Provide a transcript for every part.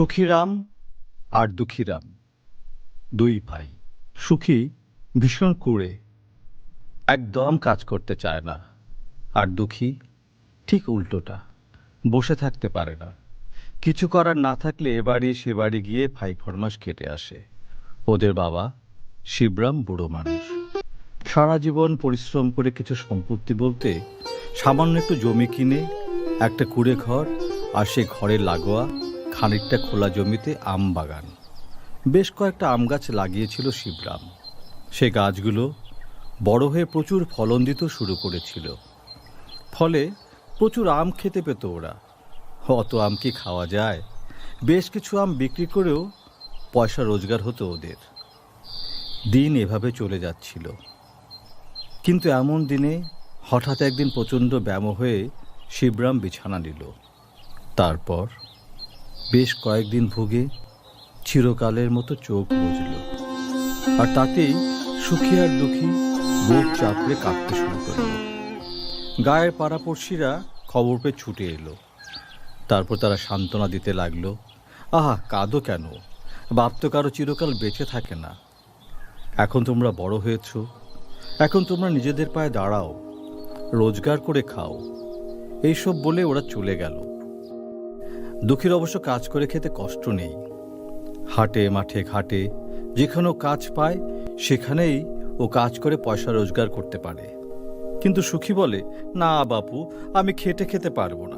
সুখীরাম আর দুঃখীরাম দুই ভাই। সুখী ভীষণ কুড়ে। একদম কাজ করতে চায় না আর দুঃখী ঠিক উল্টোটা বসে থাকতে পারে না। কিছু করার না থাকলে এ বাড়ি সে বাড়ি গিয়ে ভাই ফরমাস কেটে আসে। ওদের বাবা শিবরাম বুড়ো মানুষ। সারা জীবন পরিশ্রম করে কিছু সম্পত্তি বলতে সামান্য একটু জমি কিনে একটা কুড়ে ঘর আর সে ঘরের লাগোয়া খানিকটা খোলা জমিতে আম বাগান। বেশ কয়েকটা আম গাছ লাগিয়েছিল শিবরাম। সে গাছগুলো বড় হয়ে প্রচুর ফলন দিতে শুরু করেছিল। ফলে প্রচুর আম খেতে পেত ওরা। অত আম কি খাওয়া যায়? বেশ কিছু আম বিক্রি করেও পয়সা রোজগার হতো ওদের। দিন এভাবে চলে যাচ্ছিল। কিন্তু এমন দিনে হঠাৎ একদিন প্রচণ্ড ব্যায়াম হয়ে শিবরাম বিছানা নিল। তারপর বেশ কয়েকদিন ভুগে চিরকালের মতো চোখ বুঝল আর তাতেই সুখী আর দুঃখী বুক চাপড়ে কাঁপতে শুরু করল। গায়ের পাড়াপড়শিরা খবর পেয়ে ছুটে এলো। তারপর তারা সান্ত্বনা দিতে লাগল, আহা, কাঁদো কেন? বাপ তো কারও চিরকাল বেঁচে থাকে না। এখন তোমরা বড় হয়েছো। এখন তোমরা নিজেদের পায়ে দাঁড়াও। রোজগার করে খাও। এইসব বলে ওরা চলে গেল। দুঃখীর অবশ্য কাজ করে খেতে কষ্ট নেই। হাটে, মাঠে, ঘাটে, যেখানেও কাজ পায়, সেখানেই ও কাজ করে পয়সা রোজগার করতে পারে। কিন্তু সুখী বলে, না বাপু, আমি খেটে খেতে পারব না।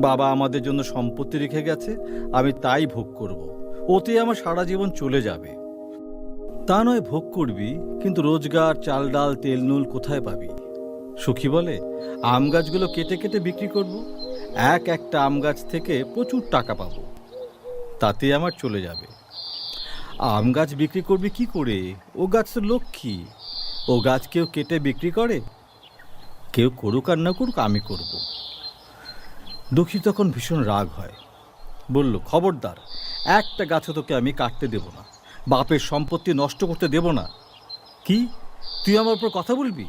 বাবা আমাদের জন্য সম্পত্তি রেখে গেছে, আমি তাই ভোগ করব। ওতে আমার সারা জীবন চলে যাবে। তা নয় ভোগ করবি, কিন্তু রোজগার, চাল ডাল, তেল নুল কোথায় পাবি? সুখী বলে, আম গাছগুলো কেটে কেটে বিক্রি করব। এক একটা আম গাছ থেকে প্রচুর টাকা পাবো। তাতে আমার চলে যাবে। আম গাছ বিক্রি করবি কি করে? ও গাছ তো লক্ষ্মী। ও গাছ কেউ কেটে বিক্রি করে? কেউ করুক আর না করুক, আমি করব। দুঃখী তখন ভীষণ রাগ হয়। বলল, খবরদার, একটা গাছও তোকে আমি কাটতে দেব না। বাপের সম্পত্তি নষ্ট করতে দেব না। কি? তুই আমার উপর কথা বলবি?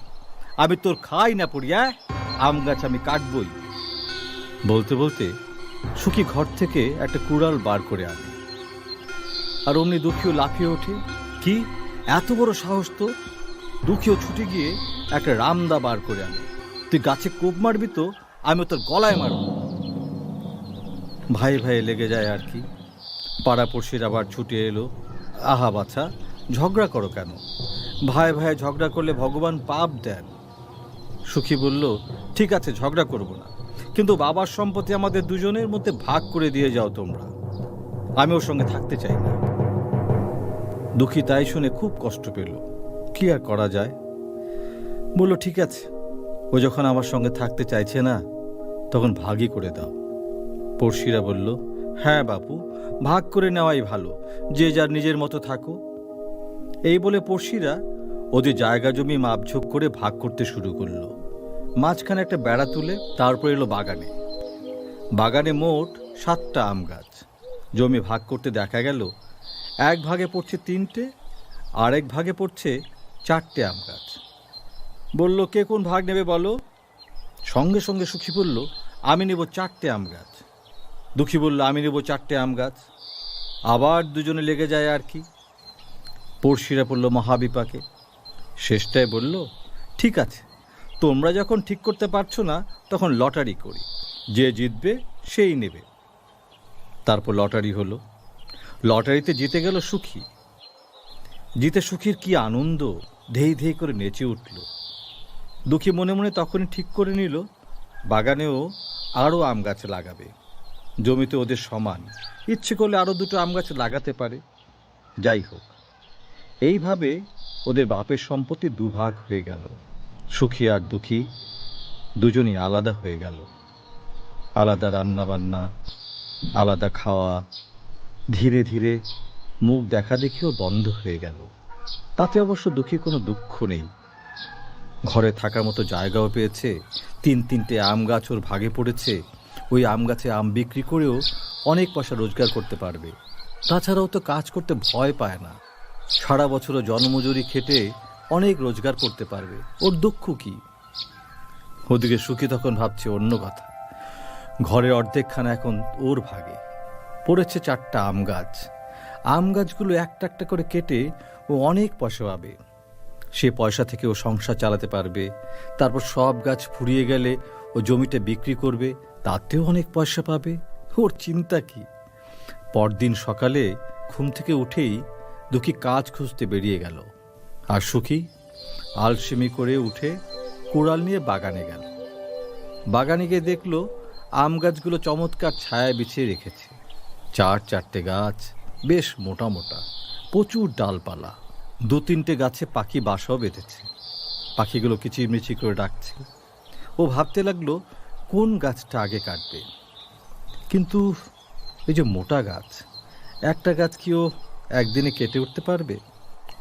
আমি তোর খাই না পড়িয়া আম গাছ আমি কাটবই। বলতে বলতে সুখী ঘর থেকে একটা কুড়াল বার করে আনে। আর অমনি দুঃখীও লাফিয়ে ওঠে। কি? এত বড় সাহস তো? দুঃখীও ছুটে গিয়ে একটা রামদা বার করে আনে। তুই গাছে কোপ মারবি তো আমি তোর গলায় মারব। ভাই ভাই লেগে যায় আর কি। পাড়াপড়শির আবার ছুটে এলো। আহা বাছা, ঝগড়া করো কেন? ভাই ভাই ঝগড়া করলে ভগবান পাপ দেন। সুখী বলল, ঠিক আছে, ঝগড়া করব না। কিন্তু বাবার সম্পত্তি আমাদের দুজনের মধ্যে ভাগ করে দিয়ে যাও তোমরা। আমি ওর সঙ্গে থাকতে চাই না। দুঃখী তাই শুনে খুব কষ্ট পেল। কি আর করা যায়? বলল, ঠিক আছে। ও যখন আমার সঙ্গে থাকতে চাইছে না, তখন ভাগই করে দাও। পড়শিরা বলল হ্যাঁ বাপু, ভাগ করে নেওয়াই ভালো। যে যার নিজের মতো থাকো। এই বলে পড়শিরা ওদের জায়গা জমি মাপঝোক করে ভাগ করতে শুরু করল। মাঝখানে একটা বেড়া তুলে তারপর এলো বাগানে। বাগানে মোট সাতটা আম গাছ। জমি ভাগ করতে দেখা গেল, এক ভাগে পড়ছে তিনটে, আরেক ভাগে পড়ছে চারটে আম গাছ। বলল, কে কোন ভাগ নেবে বলো? সঙ্গে সঙ্গে সুখী বলল, আমি নেব চারটে আম গাছ। দুঃখী বলল, আমি নেব চারটে আম গাছ। আবার দুজনে লেগে যায় আর কি? পড়শিরা পড়ল মহাবিপাকে। শেষটায় বলল, ঠিক আছে। তোমরা যখন ঠিক করতে পারছ না, তখন লটারি করি। যে জিতবে, সেই নেবে। তারপর লটারি হলো। লটারিতে জিতে গেল সুখী। জিতে সুখীর কি আনন্দ? ধেই ধেই করে নেচে উঠল। দুঃখী মনে মনে তখনই ঠিক করে নিল, বাগানেও আরও আম গাছ লাগাবে। জমিতে ওদের সমান। ইচ্ছে করলে আরও দুটো আম গাছ লাগাতে পারে। যাই হোক, এইভাবে ওদের বাপের সম্পত্তি দুভাগ হয়ে গেল। সুখী আর দুঃখী দুজনই আলাদা হয়ে গেল। আলাদা রান্নাবান্না, আলাদা খাওয়া, ধীরে ধীরে মুখ দেখা দেখিও বন্ধ হয়ে গেল। তাতে অবশ্য দুঃখী কোনো দুঃখ নেই। ঘরে থাকার মতো জায়গাও পেয়েছে, তিন তিনটে আম গাছ ওর ভাগে পড়েছে, ওই আম গাছে আম বিক্রি করেও অনেক পয়সা রোজগার করতে পারবে। তাছাড়াও তো কাজ করতে ভয় পায় না। সারা বছরও জনমজুরি খেটে অনেক রোজগার করতে পারবে। ওর দুঃখ কি? ওদিকে সুখী তখন ভাবছে অন্য কথা। ঘরের অর্ধেকখানা এখন ওর ভাগে। পড়েছে চারটা আম গাছ। আম গাছগুলো একটা একটা করে কেটে ও অনেক পয়সা পাবে। সে পয়সা থেকে ও সংসার চালাতে পারবে। তারপর সব গাছ ফুরিয়ে গেলে ও জমিটা বিক্রি করবে, তাতেও অনেক পয়সা পাবে। ওর চিন্তা কি? পরদিন সকালে ঘুম থেকে উঠেই দুঃখী কাজ খুঁজতে বেরিয়ে গেল। আর সুখী আলসেমি করে উঠে কুড়াল নিয়ে বাগানে গেল। বাগানে গিয়ে দেখল আম গাছগুলো চমৎকার ছায়া বিছিয়ে রেখেছে। চার চারটে গাছ, বেশ মোটা মোটা, প্রচুর ডালপালা, দু তিনটে গাছে পাখি বাসাও বেঁধেছে। পাখিগুলো কিচিরমিচি করে ডাকছে। ও ভাবতে লাগল, কোন গাছটা আগে কাটবে? কিন্তু এই যে মোটা গাছ, একটা গাছ কি ও একদিনে কেটে উঠতে পারবে?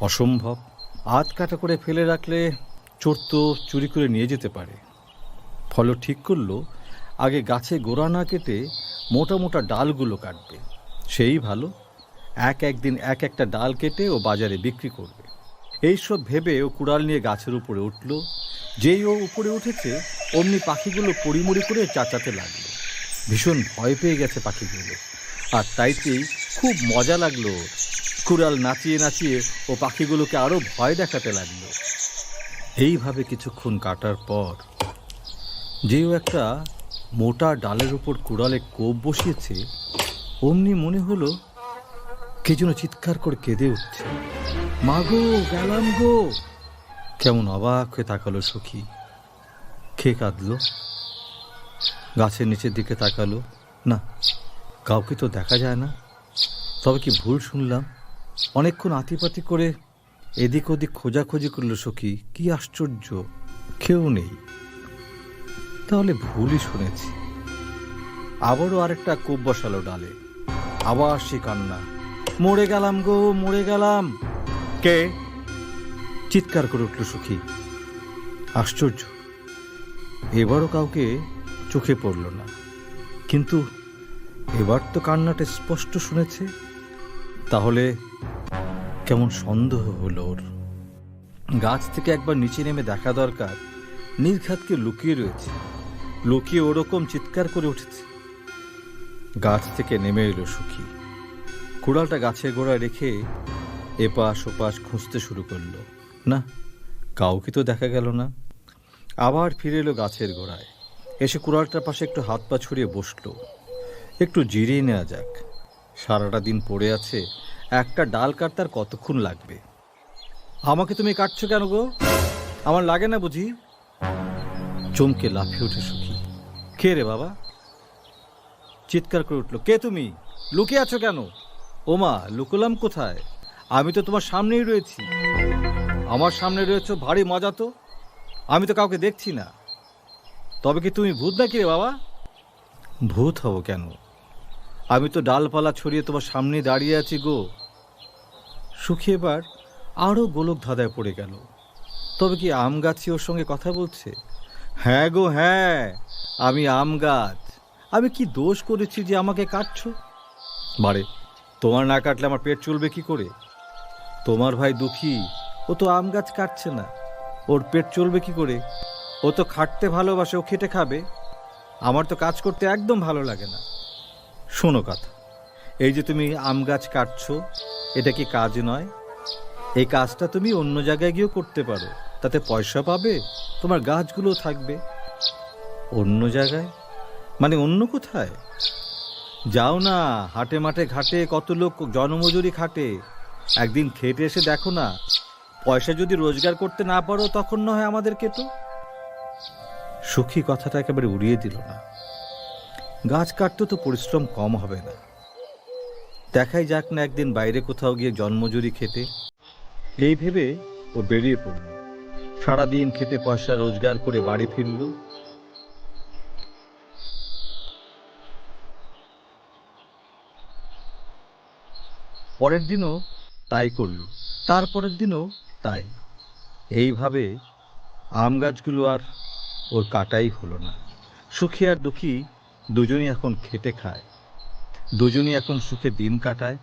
অসম্ভব। আধ কাটা করে ফেলে রাখলে চোর তো চুরি করে নিয়ে যেতে পারে। ফলে ঠিক করল, আগে গাছে গোড়া না কেটে মোটা মোটা ডালগুলো কাটবে। সেই ভালো, এক একদিন এক একটা ডাল কেটে ও বাজারে বিক্রি করবে। এইসব ভেবে ও কুড়াল নিয়ে গাছের উপরে উঠল। যেই ও উপরে উঠেছে, অমনি পাখিগুলো পড়িমড়ি করে চাচাতে লাগল। ভীষণ ভয় পেয়ে গেছে পাখিগুলো। আর তাইতেই খুব মজা লাগল। কুড়াল নাচিয়ে নাচিয়ে ও পাখিগুলোকে আরও ভয় দেখাতে লাগল। এইভাবে কিছুক্ষণ কাটার পর যেও একটা মোটা ডালের উপর কুড়ালে কোপ বসিয়েছে, অমনি মনে হলো কে যেন চিৎকার করে কেঁদে উঠছে। মাগো গেলাম গো! কেমন অবাক হয়ে তাকালো সখী। কে কাঁদলো? গাছের নিচের দিকে তাকালো। না, কাউকে তো দেখা যায় না। তবে কি ভুল শুনলাম? অনেকক্ষণ আতিপাতি করে এদিক ওদিক খোঁজাখুঁজি করল সখী। কি আশ্চর্য, কেউ নেই। তাহলে ভুলই শুনেছি। আবারও আরেকটা কোপ বসালো ডালে। আবার সে কান্না, মরে গেলাম গো, মরে গেলাম। কে? চিৎকার করে উঠল সুখী। আশ্চর্য, এবারও কাউকে চোখে পড়ল না। কিন্তু এবার তো কান্নাটা স্পষ্ট শুনেছে। তাহলে কেমন সন্দেহ হলো ওর। গাছ থেকে একবার নিচে নেমে দেখা দরকার। নির্ঘাতকে লুকিয়ে রয়েছে। লুকিয়ে ওরকম চিৎকার করে উঠেছে। গাছ থেকে নেমে এলো সুখী। কুড়ালটা গাছের গোড়ায় রেখে এপাশ ওপাশ খুঁজতে শুরু করল। না, কাউকে তো দেখা গেল না। আবার ফিরে এলো গাছের গোড়ায়। এসে কুড়ালটার পাশে একটু হাত পা ছড়িয়ে বসল। একটু জিরিয়ে নেওয়া যাক। সারাটা দিন পড়ে আছে। একটা ডাল কাটতে আর কতক্ষণ লাগবে? আমাকে তুমি কাটছো কেন গো? আমার লাগে না বুঝি? চমকে লাফিয়ে উঠে সুখী। কে রে বাবা? চিৎকার করে উঠল, কে তুমি? লুকিয়ে আছো কেন? ওমা, লুকোলাম কোথায়? আমি তো তোমার সামনেই রয়েছি। আমার সামনে রয়েছে ভারী মজা তো। আমি তো কাউকে দেখছি না। তবে কি তুমি ভূত নাকি রে বাবা? ভূত হব কেন? আমি তো ডালপালা ছড়িয়ে তোমার সামনে দাঁড়িয়ে আছি গো। সুখী এবার আরও গোলক ধাঁধায় পড়ে গেল। তবে কি আম গাছই ওর সঙ্গে কথা বলছে? হ্যাঁ গো হ্যাঁ আমি আম গাছ। আমি কি দোষ করেছি যে আমাকে কাটছো? বারে তোমার না কাটলে আমার পেট চলবে কি করে? তোমার ভাই দুঃখী, ও তো আম গাছ কাটছে না। ওর পেট চলবে কি করে? ও তো খাটতে ভালোবাসে, ও খেটে খাবে। আমার তো কাজ করতে একদম ভালো লাগে না। শোনো কথা এই যে তুমি আম গাছ কাটছো, এটা কি কাজ নয়? এই কাজটা তুমি অন্য জায়গায় গিয়েও করতে পারো। তাতে পয়সা পাবে, তোমার গাছগুলো থাকবে। অন্য জায়গায়? মানে অন্য কোথায়? যাও না, হাটে মাঠে ঘাটে কত লোক জনমজুরি খাটে। একদিন খেটে এসে দেখো না, পয়সা যদি রোজগার করতে না পারো, তখন না হয় আমাদের কেটো। সুখী কথাটা একেবারে উড়িয়ে দিল না। গাছ কাটতে তো পরিশ্রম কম হবে না। দেখাই যাক না একদিন বাইরে কোথাও গিয়ে জন্মজুরি খেতে। এই ভেবে ও বেরিয়ে পড়ল। সারাদিন খেতে পয়সা রোজগার করে বাড়ি ফিরল। পরের দিনও তাই করল, তারপরের দিনও তাই। এইভাবে আম গাছগুলো আর ওর কাটাই হলো না। সুখী আর দুঃখী দুজনই এখন খেটে খায়। দুজনই এখন সুখে দিন কাটায়।